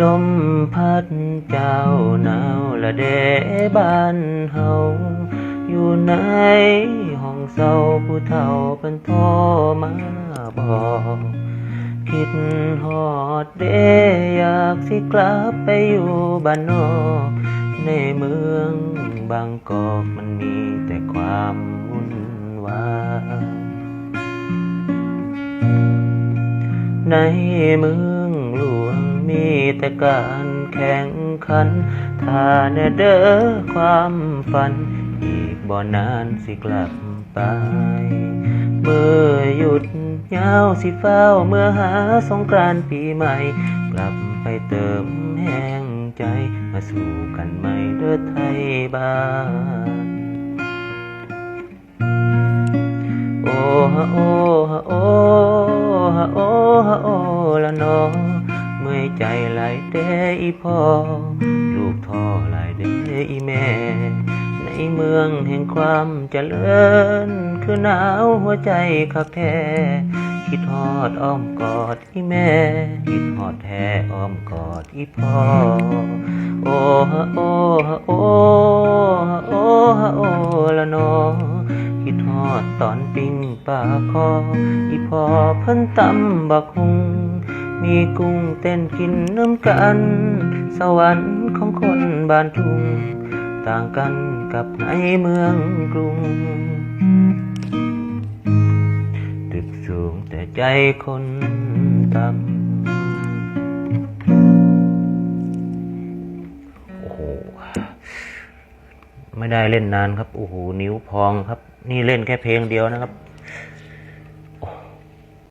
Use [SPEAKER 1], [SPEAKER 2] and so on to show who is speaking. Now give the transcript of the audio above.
[SPEAKER 1] ลมพัดเจ้าหนาวละเดบ้านเฮาอยู่ในห้องเศร้าผู้เฒ่าเป็นโทรมาบอกคิดฮอดเดอยากสิกลับไปอยู่บ้านนอกในเมืองบางกอกมันมีแต่ความวุ่นวายในเมืองีแต่การแข่งขัน ถ้าเนเด้อความฝัน อีกบ่นานสิกลับไป เมื่อหยุดยาวสิเฝ้าเมื่อหาสงกรานต์ปีใหม่ กลับไปเติมแห้งใจมาสู่กันใหม่เด้อไทยบ้านโอ้ฮะโอ้ฮะโอ้ฮะโอ้ฮะโอ้ละนอเมื่อย ใจหลายเดอีพ่อ ลูกท่อหลายเดอีแม่ ในเมืองแห่งความเจริญ คือหนาวหัวใจคักแท้คิดฮอดอ้อมกอดอีแม่ คิดฮอดแท้อ้อมกอดอีพ่อ โอ้ฮะโอ้ฮะโอ้ฮะโอ้ฮะโอ้ละนอคิดฮอดตอนปิ้งปลาคออีพอเพิ่นตำบักหุง มีกุ้งเต้นกินน้ำกัน สวรรค์ของคนบ้านทุ่ง ต่างกันกับในเมืองกรุง ตึกสูงแต่ใจคนต่ำโอ้โห ไม่ได้เล่นนานครับ โอ้โห นิ้วพองครับ นี่เล่นแค่เพลงเดียวนะครับ